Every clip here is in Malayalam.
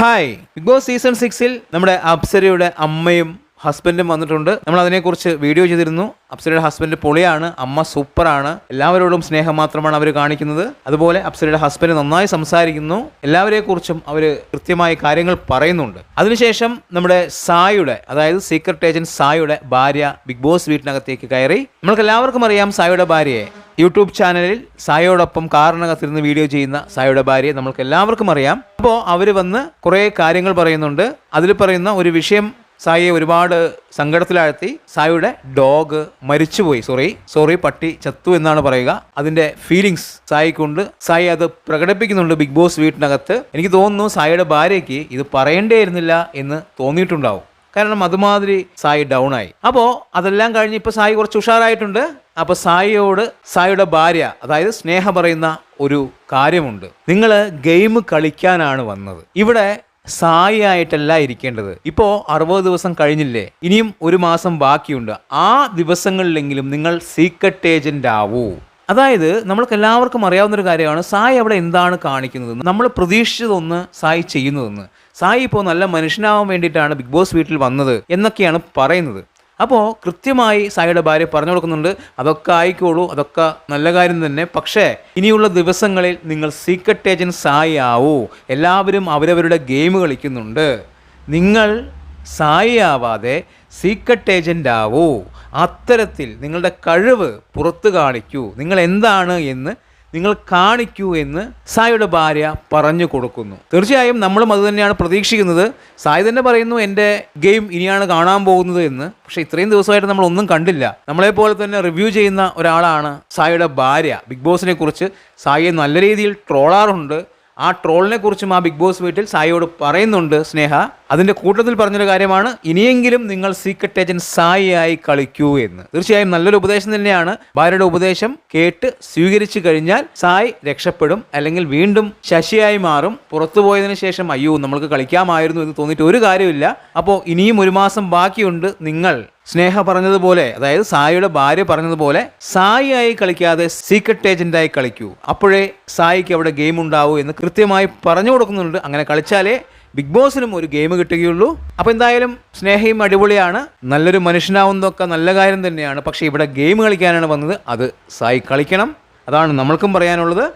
ഹായ് ബിഗ് ബോസ് സീസൺ സിക്സിൽ നമ്മുടെ അപ്സരയുടെ അമ്മയും ഹസ്ബൻഡും വന്നിട്ടുണ്ട്. നമ്മൾ അതിനെക്കുറിച്ച് വീഡിയോ ചെയ്തിരുന്നു. അപ്സരയുടെ ഹസ്ബൻഡ് പൊളിയാണ്. അമ്മ സൂപ്പറാണ്. എല്ലാവരോടും സ്നേഹം മാത്രമാണ് അവർ കാണിക്കുന്നത്. അതുപോലെ അപ്സരയുടെ ഹസ്ബൻഡ് നന്നായി സംസാരിക്കുന്നു. എല്ലാവരെക്കുറിച്ചും അവർ കൃത്യമായ കാര്യങ്ങൾ പറയുന്നുണ്ട്. അതിനുശേഷം നമ്മുടെ സായുടെ അതായത് സീക്രട്ട് ഏജന്റ് സായുടെ ഭാര്യ ബിഗ് ബോസ് വീട്ടിനകത്തേക്ക് കയറി. നമ്മൾക്ക് എല്ലാവർക്കും അറിയാം സായുടെ ഭാര്യയെ. യൂട്യൂബ് ചാനലിൽ സായോടൊപ്പം കാറിനകത്തിരുന്ന് വീഡിയോ ചെയ്യുന്ന സായുടെ ഭാര്യയെ നമ്മൾക്ക് എല്ലാവർക്കും അറിയാം. അപ്പോൾ അവർ വന്ന് കുറേ കാര്യങ്ങൾ പറയുന്നുണ്ട്. അതിൽ പറയുന്ന ഒരു വിഷയം സായിയെ ഒരുപാട് സങ്കടത്തിലാഴ്ത്തി. സായിയുടെ ഡോഗ് മരിച്ചുപോയി. സോറി സോറി പട്ടി ചത്തു എന്നാണ് പറയുക. അതിന്റെ ഫീലിങ്സ് സായി കൊണ്ട് സായി അത് പ്രകടിപ്പിക്കുന്നുണ്ട് ബിഗ് ബോസ് വീട്ടിനകത്ത്. എനിക്ക് തോന്നുന്നു സായിയുടെ ഭാര്യയ്ക്ക് ഇത് പറയേണ്ടേയിരുന്നില്ല എന്ന് തോന്നിയിട്ടുണ്ടാവും. കാരണം അതുമാതിരി സായി ഡൗൺ ആയി. അപ്പോൾ അതെല്ലാം കഴിഞ്ഞ് ഇപ്പോൾ സായി കുറച്ച് ഉഷാറായിട്ടുണ്ട്. അപ്പോൾ സായിയോട് സായിയുടെ ഭാര്യ അതായത് സ്നേഹ പറയുന്ന ഒരു കാര്യമുണ്ട്. നിങ്ങൾ ഗെയിം കളിക്കാനാണ് വന്നത്. ഇവിടെ സായി ആയിട്ടല്ല ഇരിക്കേണ്ടത്. ഇപ്പോൾ അറുപത് ദിവസം കഴിഞ്ഞില്ലേ? ഇനിയും ഒരു മാസം ബാക്കിയുണ്ട്. ആ ദിവസങ്ങളിലെങ്കിലും നിങ്ങൾ സീക്രട്ട് ഏജന്റ് ആവൂ. അതായത് നമ്മൾക്ക് എല്ലാവർക്കും അറിയാവുന്ന ഒരു കാര്യമാണ് സായി അവിടെ എന്താണ് കാണിക്കുന്നത് നമ്മൾ പ്രതീക്ഷിച്ചതൊന്ന് സായി ചെയ്യുന്നതെന്ന്. സായി ഇപ്പോൾ നല്ല മനുഷ്യനാവാൻ വേണ്ടിയിട്ടാണ് ബിഗ് ബോസ് വീട്ടിൽ വന്നത് എന്നൊക്കെയാണ് പറയുന്നത്. അപ്പോൾ കൃത്യമായി സായിയുടെ ഭാര്യ പറഞ്ഞു കൊടുക്കുന്നുണ്ട്. അതൊക്കെ ആയിക്കോളൂ അതൊക്കെ നല്ല കാര്യം തന്നെ. പക്ഷേ ഇനിയുള്ള ദിവസങ്ങളിൽ നിങ്ങൾ സീക്രട്ട് ഏജന്റ് സായി ആവൂ. എല്ലാവരും അവരവരുടെ ഗെയിം കളിക്കുന്നുണ്ട്. നിങ്ങൾ സായി ആവാതെ സീക്രട്ട് ഏജന്റ് ആവൂ. അത്തരത്തിൽ നിങ്ങളുടെ കഴിവ് പുറത്തു കാണിക്കൂ. നിങ്ങൾ എന്താണ് എന്ന് നിങ്ങൾ കാണിക്കൂ എന്ന് സായിയുടെ ഭാര്യ പറഞ്ഞു കൊടുക്കുന്നു. തീർച്ചയായും നമ്മളും അത് തന്നെയാണ് പ്രതീക്ഷിക്കുന്നത്. സായി തന്നെ പറയുന്നു എന്റെ ഗെയിം ഇനിയാണ് കാണാൻ പോകുന്നത് എന്ന്. പക്ഷേ ഇത്രയും ദിവസമായിട്ട് നമ്മൾ ഒന്നും കണ്ടില്ല. നമ്മളെ നമ്മളെപ്പോലെ തന്നെ റിവ്യൂ ചെയ്യുന്ന ഒരാളാണ് സായിയുടെ ഭാര്യ. ബിഗ് ബോസിനെ കുറിച്ച് സായിയെ നല്ല രീതിയിൽ ട്രോളാറുണ്ട്. ആ ട്രോളിനെ കുറിച്ചും ആ ബിഗ് ബോസ് വീട്ടിൽ സായിയോട് പറയുന്നുണ്ട് സ്നേഹ. അതിന്റെ കൂട്ടത്തിൽ പറഞ്ഞൊരു കാര്യമാണ് ഇനിയെങ്കിലും നിങ്ങൾ സീക്രട്ട് ഏജന്റ് സായിയായി കളിക്കൂ എന്ന്. തീർച്ചയായും നല്ലൊരു ഉപദേശം തന്നെയാണ്. ഭാര്യയുടെ ഉപദേശം കേട്ട് സ്വീകരിച്ചു കഴിഞ്ഞാൽ സായി രക്ഷപ്പെടും അല്ലെങ്കിൽ വീണ്ടും ശശിയായി മാറും. പുറത്തു പോയതിനു ശേഷം അയ്യോ നമ്മൾക്ക് കളിക്കാമായിരുന്നു എന്ന് തോന്നിയിട്ട് ഒരു കാര്യമില്ല അപ്പോൾ ഇനിയും ഒരു മാസം ബാക്കിയുണ്ട്. നിങ്ങൾ സ്നേഹ പറഞ്ഞതുപോലെ അതായത് സായിയുടെ ഭാര്യ പറഞ്ഞതുപോലെ സായിയായി കളിക്കാതെ സീക്രട്ട് ഏജന്റായി കളിക്കൂ. അപ്പോഴേ സായിക്ക് അവിടെ ഗെയിം ഉണ്ടാവൂ എന്ന് കൃത്യമായി പറഞ്ഞു കൊടുക്കുന്നുണ്ട്. അങ്ങനെ കളിച്ചാലേ ബിഗ് ബോസിനും ഒരു ഗെയിം കിട്ടുകയുള്ളൂ. അപ്പോൾ എന്തായാലും സ്നേഹയും അടിപൊളിയാണ്. നല്ലൊരു മനുഷ്യനാവുന്നതൊക്കെ നല്ല കാര്യം തന്നെയാണ്. പക്ഷേ ഇവിടെ ഗെയിം കളിക്കാനാണ് വന്നത്. അത് സായി കളിക്കണം. അതാണ് നമ്മൾക്കും പറയാനുള്ളത്.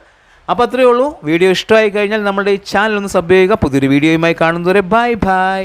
അപ്പോൾ അത്രയേ ഉള്ളൂ. വീഡിയോ ഇഷ്ടമായി കഴിഞ്ഞാൽ നമ്മുടെ ഈ ചാനൽ ഒന്ന് സബ് ചെയ്യുക. പുതിയൊരു വീഡിയോയുമായി കാണുന്നതുവരെ ബൈ ബൈ